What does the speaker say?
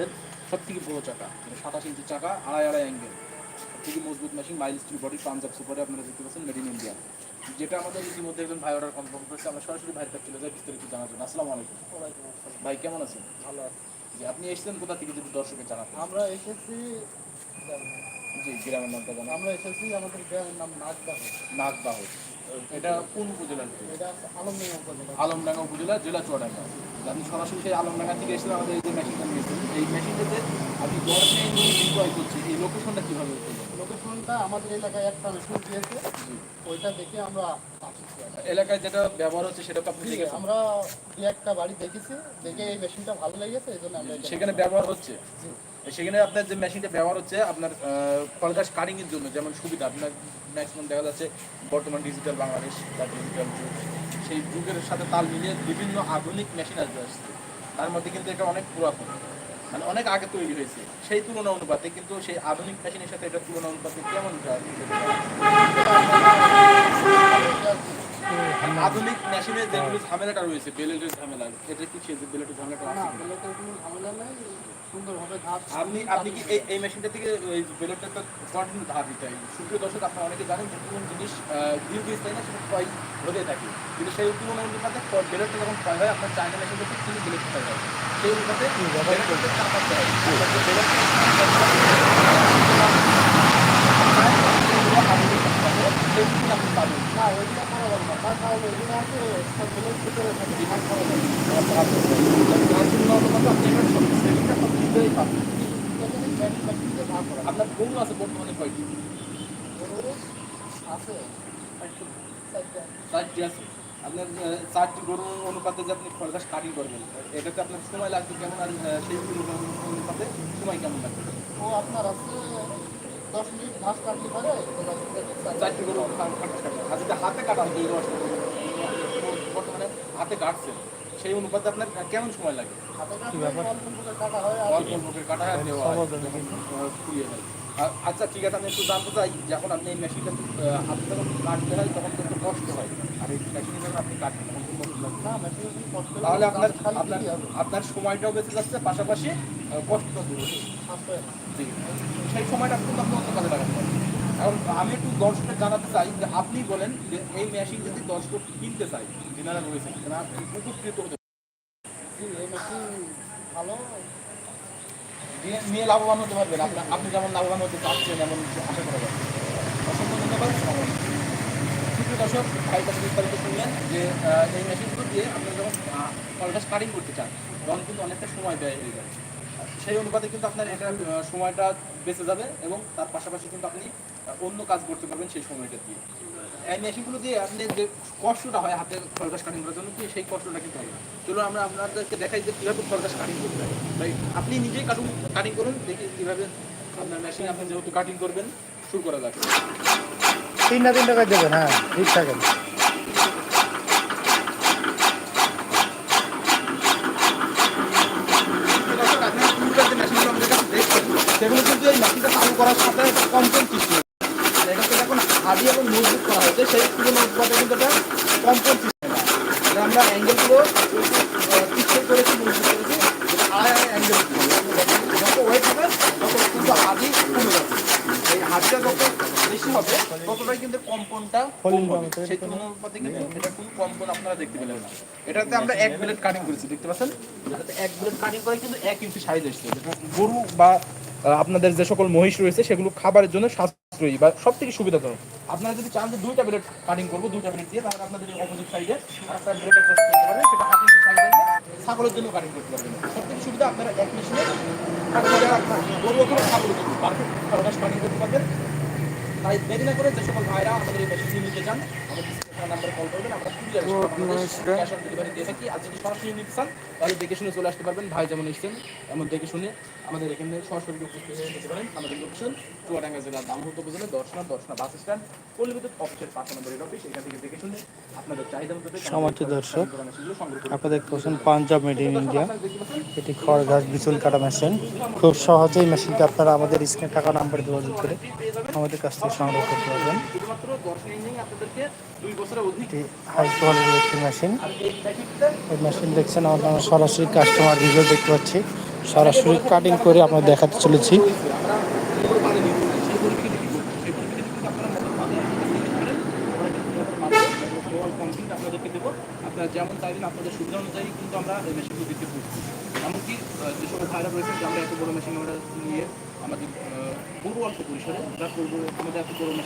মডেলের সব থেকে বড় চাকা মানে সাতাশ ইঞ্চি চাকা আড়াই আড়াই অ্যাঙ্গেল সব থেকে মজবুত machine mild steel body Punjab সুপারে আপনারা দেখতে পাচ্ছেন মেড ইন ইন্ডিয়া যেটা আমাদের ইতিমধ্যে একজন ভাই অর্ডার কনফার্ম করেছে আমরা সরাসরি ভাইয়ের কাছে চলে যাই বিস্তারিত জানার জন্য। আসসালামু আলাইকুম। ভাই কেমন আছেন? ভালো আছে। জি আপনি এসেছেন কোথা থেকে যদি দর্শকের জানাতে আমরা এসেছি জি গ্রামের নামটা জানান। আমরা এসেছি আমাদের গ্রামের নাম নাচদাহ নাগদাহ এটা কোন উপজেলা আলমডাঙ্গা উপজেলা। জেলা চুয়াডাঙ্গা। আপনি সরাসরি সেই আলমডাঙ্গা থেকে এসে আমাদের এই যে মেশিনটা নিয়েছেন এই মেশিনটাতে আপনি বিক্রয় করছে এই লোকেশনটা কীভাবে লোকেশনটা আমাদের এলাকায় একটা মেশিন দিয়েছে ওইটা দেখে আমরা। এলাকায় যেটা ব্যবহার হচ্ছে সেটা আপনি দেখেছেন? আমরা দু একটা বাড়ি দেখেছি দেখে এই মেশিনটা ভালো লেগেছে এই জন্য আমরা সেখানে ব্যবহার হচ্ছে? সেখানে আপনার যে মেশিনটা ব্যবহার হচ্ছে আপনার ফলগাছ কাটিং এর জন্য যেমন সুবিধা আপনার ম্যাক্সিমাম দেখা যাচ্ছে বর্তমান ডিজিটাল বাংলাদেশ বা ডিজিটাল যুগ সেই যুগের সাথে তাল মিলিয়ে বিভিন্ন আধুনিক মেশিন আসবে আসছে। তার মধ্যে কিন্তু এটা অনেক পুরাতন। মানে অনেক আগে তৈরি হয়েছে। সেই তুলনা অনুপাতে কিন্তু সেই আধুনিক মেশিনের সাথে এটা তুলনা অনুপাতে কেমন আধুনিক মেশিনের যেগুলো ঝামেলাটা রয়েছে বেলেটের ঝামেলা এটা কি সেই বেলেটের ঝামেলাটা আপনি আপনি কি এই এই মেশিনটা থেকে ওই বেলটটা কন্টিনিউ ধার দিতে হয়? সুপ্রিয় দর্শক আপনারা অনেকে জানেন যে কোনো জিনিস দীর্ঘ স্থায়ী না সেটা ক্ষয় হতে থাকে। কিন্তু সেই তুলনা অনুপাতে বেলটটা যখন ক্ষয় হয় আপনার চায়না মেশিন থেকে বেলট ক্ষয় হয়। সেই অনুপাতে বেলটটাতে চাপাতে হয় আপনার যে বেলট সেগুলো আপনি পাবেন না ওইগুলো করা যাবে না তার কারণ এগুলো আছে সব বেলের ভিতরে থাকে ডিমান্ড করা যাবে না। তার তুলনা অনুপাতে আপনি এখানে সব সেটিংটা সব কিছুই পাবেন এখানে ব্যাটারি ব্যাটারিতে ভাগ করা আপনার গরু আছে বর্তমানে কয়টি গরু আছে চারটি আছে আপনার চারটি গরু অনুপাতে যে আপনি ফলগাছ কাটিং করবেন এটাতে আপনার সময় লাগবে কেমন? আর সেই অনুপাতে সময় কেমন লাগবে? ও আপনার আছে দশ মিনিট ঘাস কাটতে পারে চারটি গরু আর যদি হাতে কাটান দুই গরু, বর্তমানে হাতে কাটছেন সেই অনুপাতে আপনার কেমন সময় লাগে? হাতে কাটা হয় অল্প অল্প কাটা হয় আর দেওয়া হয়, আচ্ছা ঠিক আছে আমি একটু জানতে চাই যখন আপনি এই মেশিনটা হাতে যখন কাটতে হয় তখন তো কষ্ট হয়। আর এই মেশিনে যখন আপনি কাটবেন তখন কষ্ট লাগে না কষ্ট তাহলে আপনার আপনার আপনার সময়টাও বেঁচে যাচ্ছে পাশাপাশি আহ, কষ্টটা দূর। সেই সময়টা কিন্তু আপনি অন্য কাজে লাগাতে পারেন এখন আমি একটু দর্শকের জানাতে চাই যে আপনি বলেন যে এই মেশিন যদি দর্শক কিনতে চাই যেনারা রয়েছেন তারা উপকৃত হতে এই মেশিন ভালো নিয়ে লাভবান হতে পারবেন আপনি আপনি যেমন লাভবান হতে পারছেন এমন আশা করা যায়। অসংখ্য ধন্যবাদ। সুপ্রিয় দর্শক ভাই কাছে বিস্তারিত শুনলেন যে এই মেশিনগুলো দিয়ে আপনি যখন কলটা স্টারিং করতে চান, তখন কিন্তু অনেকটা সময় ব্যয় হয়ে যায় সেই অনুপাতে কিন্তু আপনার এটা সময়টা বেঁচে যাবে এবং তার পাশাপাশি কিন্তু আপনি অন্য কাজ করতে পারবেন সেই সময়টা দিয়ে। এই মেশিনগুলো দিয়ে আপনি যে কষ্টটা হয় হাতে ফলগাছ কাটিং করার জন্য সেই কষ্টটা কিন্তু হবে চলুন আমরা আপনাদেরকে দেখাই যে কীভাবে ফলগাছ কাটিং করতে হয়। ভাই আপনি নিজেই কাটুন কাটিং করুন দেখি কীভাবে আপনার মেশিনে আপনি যেহেতু কাটিং করবেন শুরু করা যাক। তিনটা তিনটা করে দেবেন হ্যাঁ ঠিক থাকেন সেগুলো কিন্তু এই মেশিনটা চালু করার সাথে কম্পন সৃষ্টি হাডি এবং মজবুত করা হয়েছে সেই তুলনা অনুপাতে কিন্তু এটা কম্পন না। এটা আমরা অ্যাঙ্গেলগুলো ফিক্সড করেছি মজবুত করেছি আড়াই আড়াই অ্যাঙ্গেল যত ওয়েট হবে তত কিন্তু হাডি কমে যাবে। এই হাডিটা যত বেশি হবে ততটাই কিন্তু কম্পনটা কম হবে। সেই তুলনা অনুপাতে কিন্তু এটা কোনো কম্পন আপনারা দেখতে পেলেন না। এটাতে আমরা এক ব্লেড কাটিং করেছি দেখতে পাচ্ছেন? এক ব্লেড কাটিং করে কিন্তু এক ইঞ্চি সাইজ এসছে। গরু বা আপনাদের যে সকল মহিষ রয়েছে, সেগুলো খাবারের জন্য সাশ্রয়ী বা সব থেকে সুবিধাজনক। আপনারা যদি চান যে দুইটা ব্লেড কাটিং করব, দুইটা ব্লেড দিয়ে, তাহলে আপনাদের অপোজিট সাইডে একটা ব্লেড পারবেন সেটা হাতি ছাগলের জন্য কাটিং করতে পারবেন। সব থেকে সুবিধা, আপনারা এক মেশিনে ছাগলের জন্য পারফেক্ট কাটিং করতে পারবেন। তাই দেরি না করে যে সকল ভাইরা আমাদের এই মেশিনটি নিতে চান আমাদের নাম্বারে কল করবেন আমরা কুরিয়ার ক্যাশ অন ডেলিভারি দিয়ে থাকি। আর যদি সরাসরি নিতে চান তাহলে দেখে শুনে চলে আসতে পারবেন। ভাই যেমন এসেছেন এমন দেখে শুনে আমাদের এখানে সরাসরি উপস্থিত হয়ে পারেন। আমাদের লোকেশন চুয়াডাঙ্গা জেলার দামহত উপজেলা দর্শনা দর্শনা বাস স্ট্যান্ড পল্লী বিদ্যুৎ অফিসের পাঁচ নম্বরের অফিস এখান থেকে দেখে শুনে আপনাদের চাহিদা মতো দর্শক। পাচ্ছেন পাঞ্জাব মেড ইন ইন্ডিয়া এটি খড় ঘাস বিচুল কাটা মেশিন খুব সহজেই মেশিনটা আপনারা আমাদের স্ক্রিনে টাকা নাম্বারে যোগাযোগ করে আমাদের কাছ থেকে হাই কোয়ালিটির একটি মেশিন। এই মেশিন দেখছেন আমরা সরাসরি কাস্টমার রিভিউ দেখতে পাচ্ছি। সরাসরি কাটিং করে আপনার দেখাতে চলেছি আপনাদেরকে দেবো আপনারা চাইবেন আপনাদের সুবিধা অনুযায়ী কিন্তু আমরা এই মেশিনগুলো বিক্রি পারছি এমনকি যে সকল ভাইরা রয়েছেন যে আমরা এত বড় মেশিন আমরা নিয়ে আমাদের পূর্ব অল্প পরিসরে আমরা করব আমাদের এত বড়